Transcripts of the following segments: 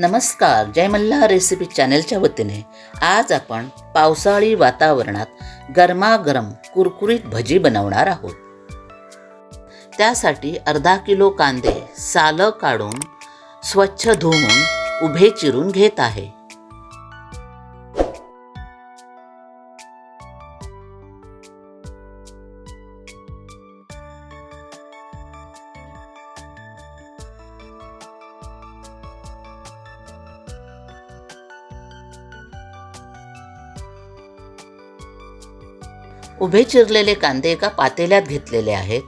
नमस्कार जय मल्हार रेसिपी चॅनलच्या वतीने आज आपण पावसाळी वातावरणात गरमागरम कुरकुरीत भजी बनवणार आहोत. त्यासाठी अर्धा किलो कांदे सालं काढून स्वच्छ धुवून उभे चिरून घेत आहे. उभे चिरलेले कांदे एका पातेल्यात घेतलेले आहेत.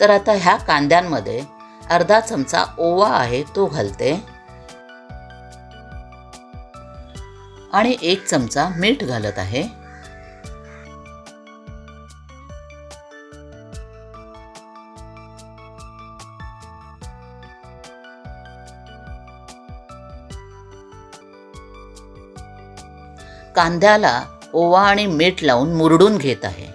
तर आता ह्या कांद्यांमध्ये अर्धा चमचा ओवा आहे तो घालते. आणि एक चमचा मीठ घालत आहे. कांद्याला ओवा आणि मीठ लावून मुरडून घेत आहे.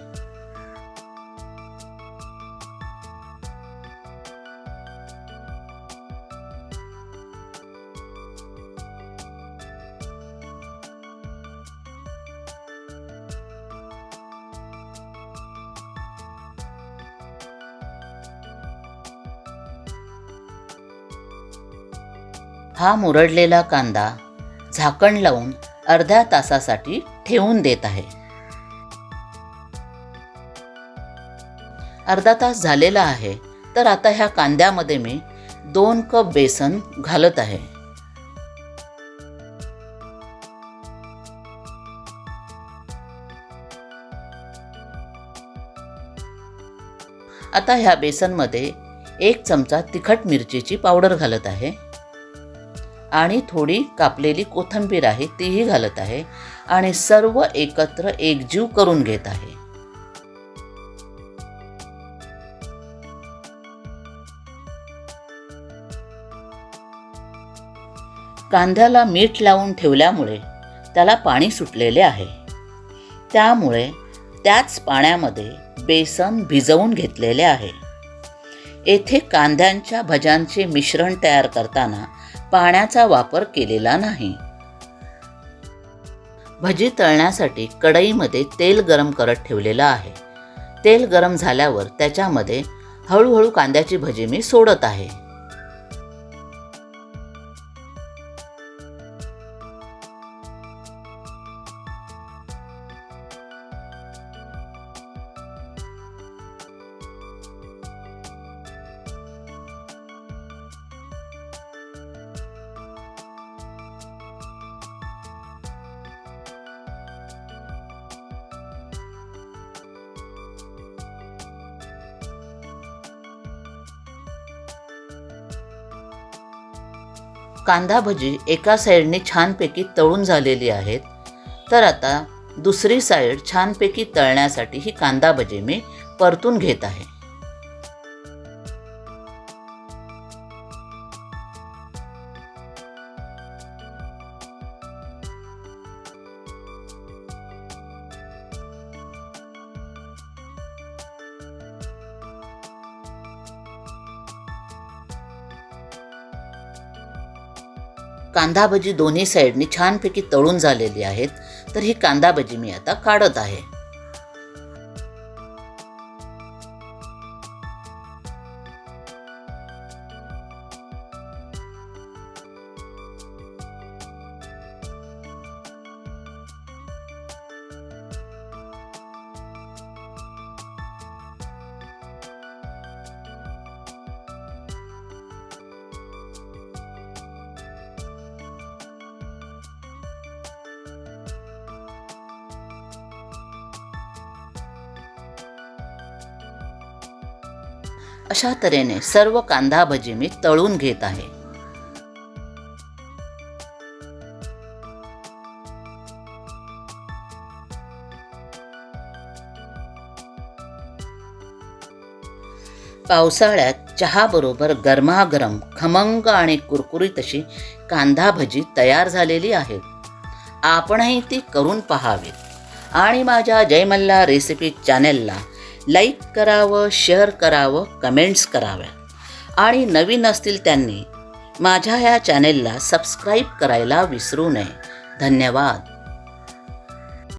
हा मुरडलेला कांदा झाकण लावून अर्ध्या तासासाठी ठेवून देत आहे. अर्धा तास झालेला आहे तर आता ह्या कांद्यामध्ये मी दोन कप बेसन घालत आहे. आता ह्या बेसनमध्ये एक चमचा तिखट मिरचीची पावडर घालत आहे. आणि थोडी कापलेली कोथिंबीर आहे तीही घालत आहे आणि सर्व एकत्र एकजीव करून घेत आहे. कांद्याला मीठ लावून ठेवल्यामुळे त्याला पाणी सुटलेले आहे. त्यामुळे त्याच पाण्यामध्ये बेसन भिजवून घेतलेले आहे. येथे कांद्यांच्या भज्यांचे मिश्रण तयार करताना पाण्याचा वापर केलेला नाही. भजी तळण्यासाठी कढईमध्ये तेल गरम करत ठेवलेलं आहे. तेल गरम झाल्यावर त्याच्यामध्ये हळूहळू कांद्याची भजी मी सोडत आहे. कांदा भजी एका साईडने छानपैकी तळून झालेली आहेत. तर आता दुसरी साईड छानपैकी तळण्यासाठी ही कांदा भजी मी परतून घेत आहे. कांदा भजी दोन्ही साईडनी छानपैकी तळून झालेली आहेत तर ही कांदा भजी मी आता काढत आहे. अशा तऱ्हेने सर्व कांदा भजी मी तळून घेत आहे. पावसाळ्यात चहाबरोबर गरमागरम खमंग आणि कुरकुरीत अशी कांदा भजी तयार झालेली आहेत. आपणही ती करून पहावी आणि माझ्या जयमल्ला रेसिपी चॅनेलला लाईक करावं शेअर करावं कमेंट्स कराव्या. आणि नवीन असतील त्यांनी माझ्या ह्या चॅनेलला सबस्क्राईब करायला विसरू नये. धन्यवाद.